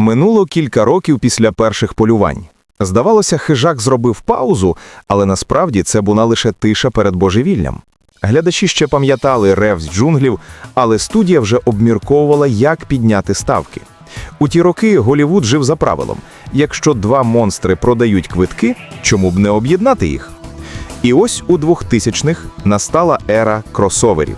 Минуло кілька років після перших полювань. Здавалося, хижак зробив паузу, але насправді це була лише тиша перед божевіллям. Глядачі ще пам'ятали рев з джунглів, але студія вже обмірковувала, як підняти ставки. У ті роки Голівуд жив за правилом: якщо два монстри продають квитки, чому б не об'єднати їх? І ось у 2000-х настала ера кросоверів.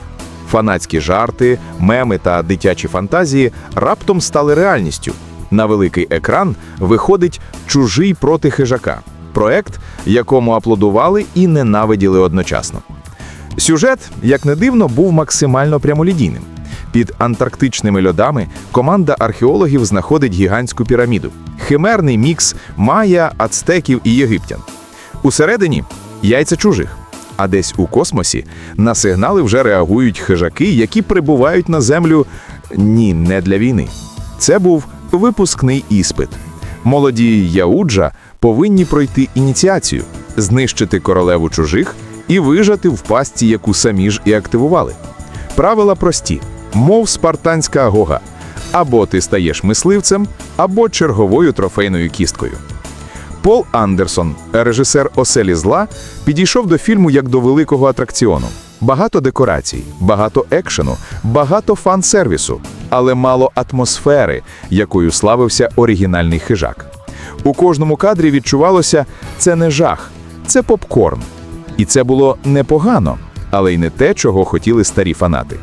Фанатські жарти, меми та дитячі фантазії раптом стали реальністю. На великий екран виходить чужий проти хижака проект, якому аплодували і ненавиділи одночасно. Сюжет, як не дивно, був максимально прямолінійним. Під антарктичними льодами команда археологів знаходить гігантську піраміду, химерний мікс майя, ацтеків і єгиптян. Усередині яйця чужих. А десь у космосі на сигнали вже реагують хижаки, які прибувають на землю ні, не для війни. Це був випускний іспит. Молоді Яуджа повинні пройти ініціацію, знищити королеву чужих і вижати в пастці, яку самі ж і активували. Правила прості, мов спартанська агога. Або ти стаєш мисливцем, або черговою трофейною кісткою. Пол Андерсон, режисер Оселі зла, підійшов до фільму як до великого атракціону. Багато декорацій, багато екшену, багато фан-сервісу, але мало атмосфери, якою славився оригінальний хижак. У кожному кадрі відчувалося це не жах, це попкорн. І це було непогано, але й не те, чого хотіли старі фанати.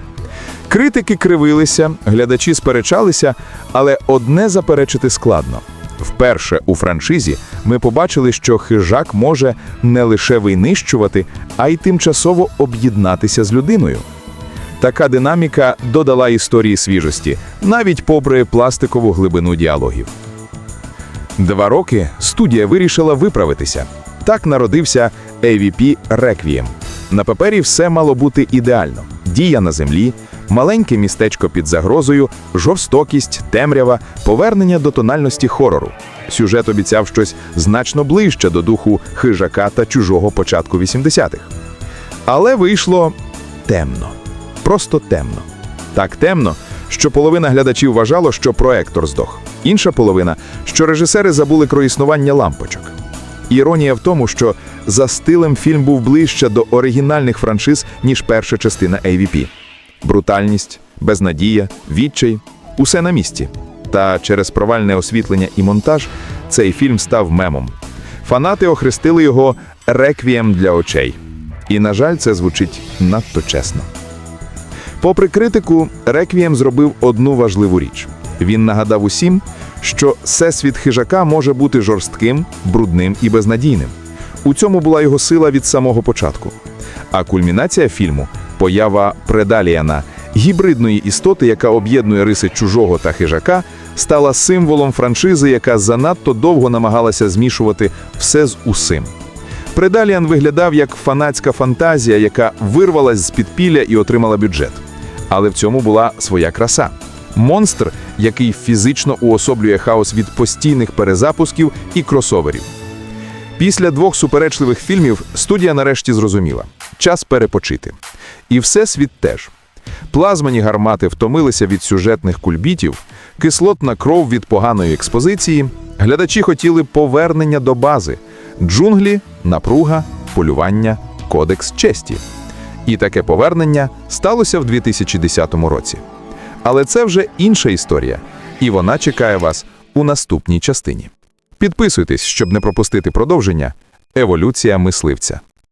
Критики кривилися, глядачі сперечалися, але одне заперечити складно. Вперше у франшизі ми побачили, що хижак може не лише винищувати, а й тимчасово об'єднатися з людиною. Така динаміка додала історії свіжості, навіть попри пластикову глибину діалогів. Два роки студія вирішила виправитися. Так народився AVP Requiem. На папері все мало бути ідеально: дія на землі, маленьке містечко під загрозою, жорстокість, темрява, повернення до тональності хорору. Сюжет обіцяв щось значно ближче до духу хижака та чужого початку 80-х. Але вийшло темно. Просто темно. Так темно, що половина глядачів вважало, що проектор здох. Інша половина, що режисери забули про існування лампочок. Іронія в тому, що за стилем фільм був ближче до оригінальних франшиз, ніж перша частина AVP. Брутальність, безнадія, відчай усе на місці. Та через провальне освітлення і монтаж цей фільм став мемом. Фанати охрестили його реквієм для очей. І, на жаль, це звучить надто чесно. Попри критику, Реквієм зробив одну важливу річ. Він нагадав усім, що всесвіт хижака може бути жорстким, брудним і безнадійним. У цьому була його сила від самого початку. А кульмінація фільму поява Предаліана, гібридної істоти, яка об'єднує риси чужого та хижака, стала символом франшизи, яка занадто довго намагалася змішувати все з усім. Предаліан виглядав як фанатська фантазія, яка вирвалась з підпілля і отримала бюджет. Але в цьому була своя краса. Монстр, який фізично уособлює хаос від постійних перезапусків і кросоверів. Після двох суперечливих фільмів студія нарешті зрозуміла час перепочити. І всесвіт теж. Плазмані гармати втомилися від сюжетних кульбітів, кислотна кров від поганої експозиції. Глядачі хотіли повернення до бази, джунглі, напруга, полювання, кодекс честі. І таке повернення сталося в 2010 році. Але це вже інша історія, і вона чекає вас у наступній частині. Підписуйтесь, щоб не пропустити продовження Еволюція мисливця.